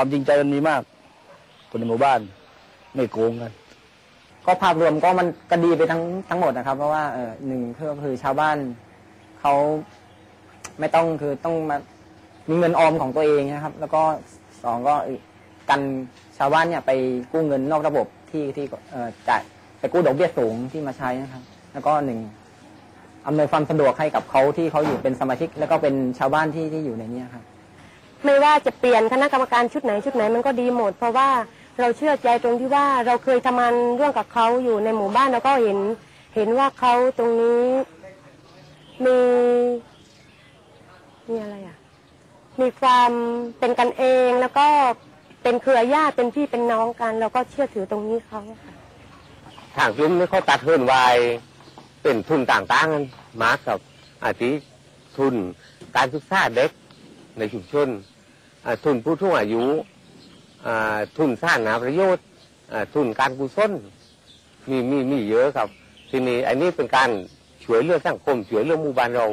ความจริงใจมันมีมาก คนในหมู่บ้าน ไม่โกงกันก็ภาพรวมก็มันก็ดีไปทั้งทั้งหมดนะครับ เพราะว่าเออหนึ่งก็คือชาวบ้านเขาไม่ต้องคือต้องมามีเงินออมของตัวเองนะครับ แล้วก็สองก็กันชาวบ้านเนี่ยไปกู้เงินนอกระบบที่ที่เอ่อจ่ายไปกู้ดอกเบี้ยสูงที่มาใช้นะครับ แล้วก็หนึ่งอำนวยความสะดวกให้กับเขาที่เขาอยู่เป็นสมาชิก แล้วก็เป็นชาวบ้านที่ที่อยู่ในนี้ครับ ไม่ว่าจะเปลี่ยนคณะกรรมการชุดไหนชุดไหนมันก็ดีหมด เพราะว่าเราเชื่อใจตรงที่ว่าเราเคยทำงานร่วมกับเขาอยู่ในหมู่บ้านแล้วก็เห็น เห็นว่าเขาตรงนี้มีมีอะไรอะ มีความเป็นกันเองแล้วก็เป็นเครือญาติเป็นพี่เป็นน้องกันเราก็เชื่อถือตรงนี้เขาค่ะทางกลุ่มนี่เขาตัดเฮินไวายเป็นทุนต่างๆกันมากับอาทิทุนการศึกษาเด็ก ในชุมชนทุนผู้ทุ่งอายุทุนสร้างงาประโยชน์ทุนการกุศลมีมีมีเยอะครับทีนี้อันนี้เป็นการช่วยเหลืองสังคมช่วยเหลืองหมู่บ้านเรา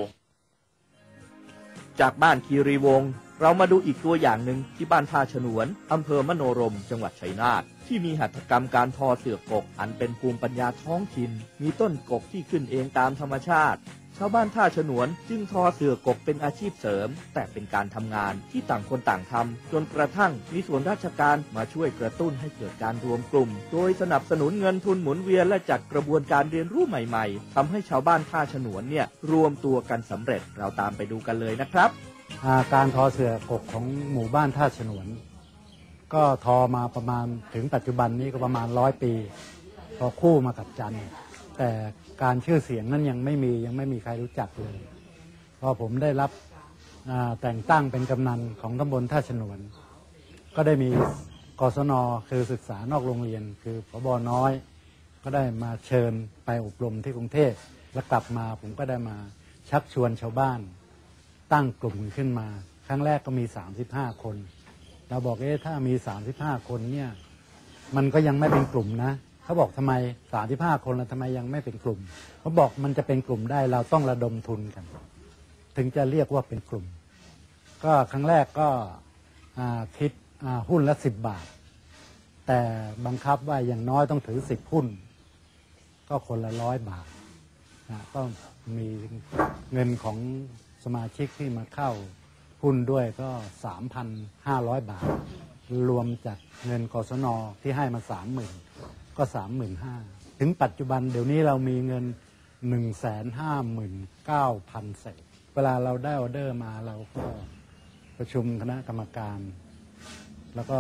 จากบ้านคีรีวงเรามาดูอีกตัวอย่างหนึ่งที่บ้านท่าฉนวน อำเภอมโนรม จังหวัดชัยนาท ที่มีหัตถกรรมการทอเสือกก อันเป็นภูมิปัญญาท้องถิ่น มีต้นกกที่ขึ้นเองตามธรรมชาติ ชาวบ้านท่าฉนวนจึงทอเสือกกเป็นอาชีพเสริม แต่เป็นการทำงานที่ต่างคนต่างทำจนกระทั่งมีส่วนราชการมาช่วยกระตุ้นให้เกิดการรวมกลุ่ม โดยสนับสนุนเงินทุนหมุนเวียนและจัดกระบวนการเรียนรู้ใหม่ๆทำให้ชาวบ้านท่าฉนวนเนี่ยรวมตัวกันสำเร็จเราตามไปดูกันเลยนะครับาการทอเสือกกของหมู่บ้านท่าฉนวน ก็ทอมาประมาณถึงปัจจุบันนี้ก็ประมาณร้อยปี พอคู่มากับจันทร์ แต่การชื่อเสียงนั้นยังไม่มียังไม่มีใครรู้จักเลย พอผมได้รับแต่งตั้งเป็นกำนันของตำบลท่าฉนวน ก็ได้มีกศนคือศึกษานอกโรงเรียน คือพบน้อย ก็ได้มาเชิญไปอบรมที่กรุงเทพแล้วกลับมาผมก็ได้มาชักชวนชาวบ้าน ตั้งกลุ่มขึ้นมา ครั้งแรกก็มี 35 คน เราบอกเอ๊ะถ้ามี 35 คนเนี่ย มันก็ยังไม่เป็นกลุ่มนะ เขาบอกทำไม35คนแล้วทำไมยังไม่เป็นกลุ่มเขาบอกมันจะเป็นกลุ่มได้เราต้องระดมทุนกัน ถึงจะเรียกว่าเป็นกลุ่ม ก็ครั้งแรกก็คิดหุ้นละ10บบาท แต่บังคับว่าอย่างน้อยต้องถือ10หุ้น ก็คนละร้อยบาทนะก็มีเงินของสมาชิกที่มาเข้าหุ้นด้วยก็ 3,500 บาท รวมจากเงินกศนที่ให้มา 30,000 ก็35,000ถึงปัจจุบันเดี๋ยวนี้เรามีเงิน159,000เก้าพันเศษ เวลาเราได้ออเดอร์มาเราก็ประชุมคณะกรรมการ แล้วก็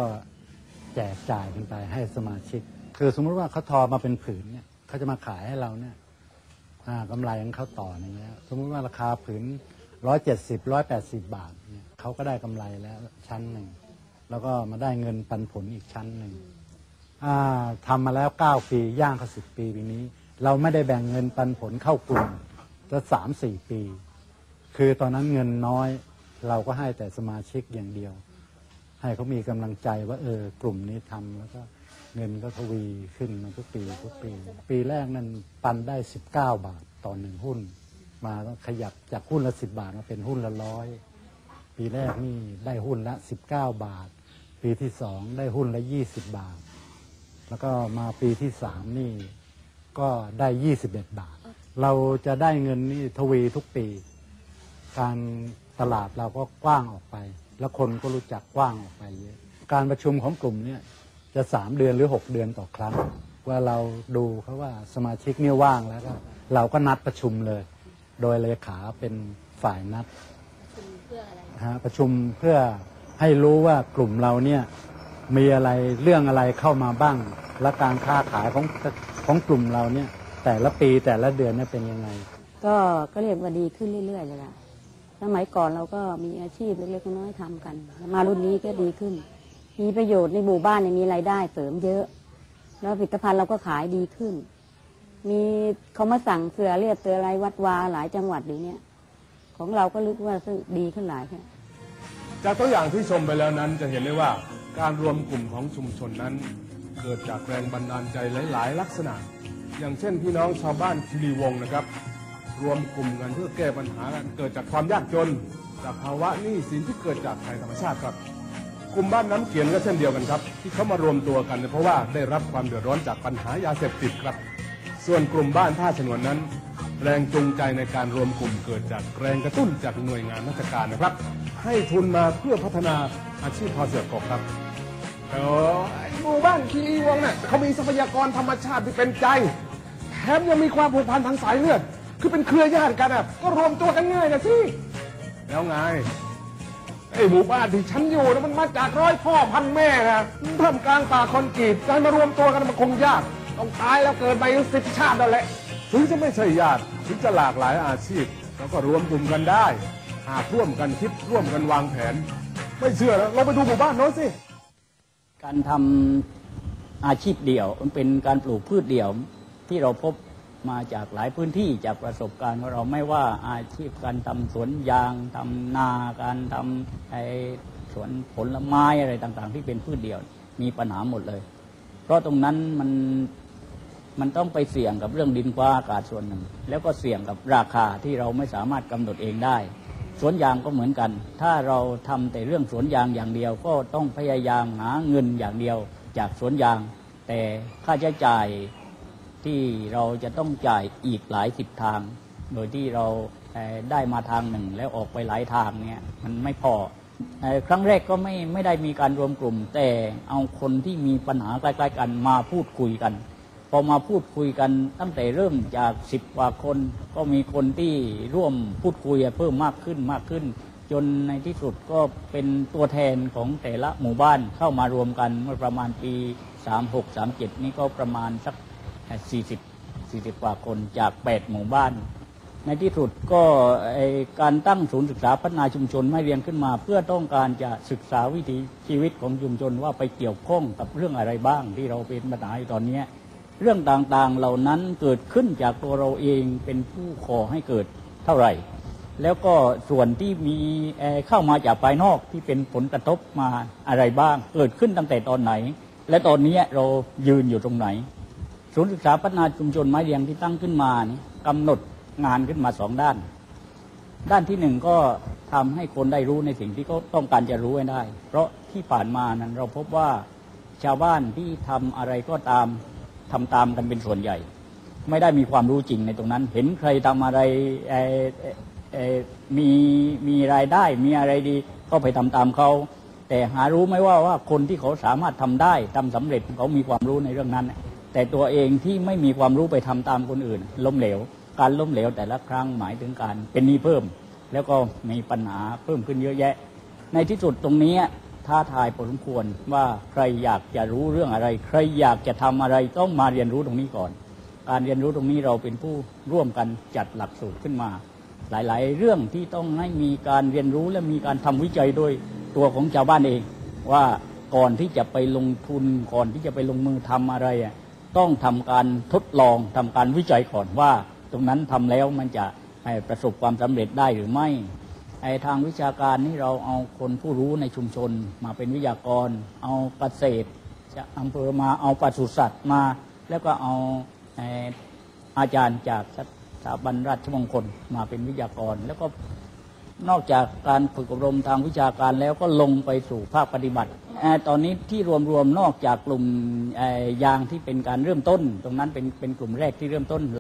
แจกจ่ายกันไปให้สมาชิก คือสมมติว่าเขาทอมาเป็นผืนเนี่ยเขาจะมาขายให้เราเนี่ยอ่ากำไรของเขาต่อหนึ่งแล้วสมมติว่าราคาผืนร้อยเจ็ดสิบร้อยแปดสิบบาทเนี่ยเขาก็ได้กำไรแล้วชั้นหนึ่งแล้วก็มาได้เงินปันผลอีกชั้นหนึ่ง ทำมาแล้วเก้าปีย่างเข้าสิบปีปีนี้ เราไม่ได้แบ่งเงินปันผลเข้ากลุ่มจะสามสี่ปี คือตอนนั้นเงินน้อย เราก็ให้แต่สมาชิกอย่างเดียว ให้เขามีกำลังใจว่า เออกลุ่มนี้ทำแล้วก็เงินก็ทวีขึ้นมาทุกปีทุกปี ปีแรกนั้นปันได้ 19 บาทต่อหนึ่งหุ้น มาขยับจากหุ้นละ 10 บาทมาเป็นหุ้นละร้อยปีแรกนี่ได้หุ้นละ 19 บาท ปีที่สองได้หุ้นละ 20 บาท แล้วก็มาปีที่สามนี่ก็ได้ 21 บาท เราจะได้เงินนี่ทวีทุกปี การตลาดเราก็กว้างออกไป แล้วคนก็รู้จักกว้างออกไปเยอะการประชุมของกลุ่มเนี่ยจะสามเดือนหรือหกเดือนต่อครั้ง ว่าเราดูเขาว่าสมาชิกเนี่ยว่างแล้วก็เราก็นัดประชุมเลย โดยเลขาเป็นฝ่ายนัดฮะประชุมเพื่อให้รู้ว่ากลุ่มเราเนี่ย มีอะไรเรื่องอะไรเข้ามาบ้าง และการค้าขายของของกลุ่มเราเนี่ยแต่ละปีแต่ละเดือนเนี่ยเป็นยังไง ก็ก็เรียกว่าดีขึ้นเรื่อยๆเลยล่ะสมัยก่อนเราก็มีอาชีพเล็กๆน้อยๆทำกันแล้วมารุ่นนี้ก็ดีขึ้น มีประโยชน์ในหมู่บ้านเนี่ยมีรายได้เสริมเยอะ แล้วผลิตภัณฑ์เราก็ขายดีขึ้น มีเขามาสั่งเสือเรียบเสืออะไรวัดวาหลายจังหวัดเดี๋ยวนี้ของเราก็รู้ว่าดีขึ้นหลายค่ะจากตัวอย่างที่ชมไปแล้วนั้นจะเห็นได้ว่า การรวมกลุ่มของชุมชนนั้น เกิดจากแรงบันดาลใจหลาย ๆ ลักษณะ อย่างเช่นพี่น้องชาวบ้านคีรีวงศ์นะครับ รวมกลุ่มกันเพื่อแก้ปัญหากันเกิดจากความยากจน จากภาวะหนี้สินที่เกิดจากภัยธรรมชาติครับ กลุ่มบ้านน้ำเขียนก็เช่นเดียวกันครับ ที่เขามารวมตัวกันเนี่ยเพราะว่าได้รับความเดือดร้อนจากปัญหายาเสพติดครับ ส่วนกลุ่มบ้านท่าชนวนนั้น แรงจูงใจในการรวมกลุ่มเกิดจากแรงกระตุ้นจากหน่วยงานราชการนะครับ ให้ทุนมาเพื่อพัฒนา อาชีพทอเสือกกครับเออไอ้หมู่บ้านคีรีวงศ์เนี่ยเขามีทรัพยากรธรรมชาติที่เป็นใจ แถมยังมีความผูกพันทางสายเลือด คือเป็นเครือญาติกันอะก็รวมตัวกันง่ายนะสิแล้วไงไอ้หมู่บ้านที่ฉันอยู่นะมันมาจากร้อยพ่อพันแม่นะท่ามกลางป่าคอนกรีตการมารวมตัวกันมันคงยาก ต้องตายแล้วเกิดไปสิบชาตินั่นแหละ ถึงจะไม่ใช่ญาติถึงจะหลากหลายอาชีพเราก็รวมกลุ่มกันได้ หากร่วมกันคิดร่วมกันวางแผน ไม่เชื่อแล้วเราไปดูหมู่บ้านโน้นสิ การทำอาชีพเดี่ยว มันเป็นการปลูกพืชเดี่ยวที่เราพบมาจากหลายพื้นที่จากประสบการณ์ของเราไม่ว่าอาชีพการทำสวนยางทำนาการทำไอสวนผลไม้อะไรต่างๆ ที่เป็นพืชเดี่ยวมีปัญหาหมดเลย เพราะตรงนั้นมันมันต้องไปเสี่ยงกับเรื่องดินฟ้าอากาศส่วนหนึ่ง แล้วก็เสี่ยงกับราคาที่เราไม่สามารถกำหนดเองได้ วนยางก็เหมือนกัน ถ้าเราทำแต่เรื่องสวนยางอย่างเดียว ก็ต้องพยายามหาเงินอย่างเดียวจากสวนยาง แต่ค่าใช้จ่ายที่เราจะต้องจ่ายอีกหลายสิบทาง โดยที่เราได้มาทางหนึ่งแล้วออกไปหลายทางเนี่ยมันไม่พอครั้งแรกก็ไม่ไม่ได้มีการรวมกลุ่ม แต่เอาคนที่มีปัญหาใกล้ๆกันมาพูดคุยกัน อมาพูดคุยกันตั้งแต่เริ่มจากสิบกว่าคน ก็มีคนที่ร่วมพูดคุยเพิ่มมากขึ้นมากขึ้น จนในที่สุดก็เป็นตัวแทนของแต่ละหมู่บ้านเข้ามารวมกันเมื่อประมาณปี 36 37 นี่ก็ประมาณสัก 40 40 กว่าคนจาก 8 หมู่บ้าน ในที่สุดก็ไอการตั้งศูนย์ศึกษาพัฒนาชุมชนไม่เรียงขึ้นมา เพื่อต้องการจะศึกษาวิถีชีวิตของชุมชนว่าไปเกี่ยวข้องกับเรื่องอะไรบ้างที่เราเป็นปัญหาอยู่ตอนนี้ เรื่องต่างๆเหล่านั้นเกิดขึ้นจากตัวเราเองเป็นผู้ขอให้เกิดเท่าไหร่ แล้วก็ส่วนที่มีเอ่อเข้ามาจากภายนอกที่เป็นผลกระทบมาอะไรบ้าง เกิดขึ้นตั้งแต่ตอนไหน และตอนนี้เรายืนอยู่ตรงไหนศูนย์ศึกษาพัฒนาชุมชนไม้เรียงที่ตั้งขึ้นมานี่กำหนดงานขึ้นมาสองด้าน ด้านที่หนึ่งก็ทำให้คนได้รู้ในสิ่งที่เขาต้องการจะรู้ให้ได้ เพราะที่ผ่านมานั้นเราพบว่าชาวบ้านที่ทำอะไรก็ตาม ทำตามกันเป็นส่วนใหญ่ ไม่ได้มีความรู้จริงในตรงนั้น เห็นใครทำอะไรมีมีรายได้มีอะไรดีก็ไปทำตามเขาแต่หารู้ไหมว่าว่าคนที่เขาสามารถทำได้ทำสำเร็จเขามีความรู้ในเรื่องนั้น แต่ตัวเองที่ไม่มีความรู้ไปทำตามคนอื่น ล้มเหลว การล้มเหลวแต่ละครั้งหมายถึงการเป็นหนี้เพิ่ม แล้วก็มีปัญหาเพิ่มขึ้นเยอะแยะ ในที่สุดตรงนี้ ท้าทายพอสมควรว่าใครอยากจะรู้เรื่องอะไร ใครอยากจะทำอะไรต้องมาเรียนรู้ตรงนี้ก่อน การเรียนรู้ตรงนี้เราเป็นผู้ร่วมกันจัดหลักสูตรขึ้นมา หลายๆ เรื่องที่ต้องให้มีการเรียนรู้และมีการทำวิจัยโดยตัวของชาวบ้านเอง ว่าก่อนที่จะไปลงทุนก่อนที่จะไปลงมือทำอะไรอะต้องทำการทดลองทำการวิจัยก่อนว่า ตรงนั้นทำแล้วมันจะให้ประสบความสำเร็จได้หรือไม่ ไอทางวิชาการนี่เราเอาคนผู้รู้ในชุมชน มาเป็นวิทยากร เอาเกษตรจะอำเภอมาเอาปศุสัตว์มา แล้วก็เอาเอ่อาจารย์จากสถาบันราชมงคลมาเป็นวิทยากร แล้วก็นอกจากการฝึกอบรมทางวิชาการแล้วก็ลงไปสู่ภาคปฏิบัติเอ่อตอนนี้ที่รวมๆนอกจากกลุ่มเอ่อยางที่เป็นการเริ่มต้น ตรงนั้นเป็นเป็นกลุ่มแรกที่เริ่มต้น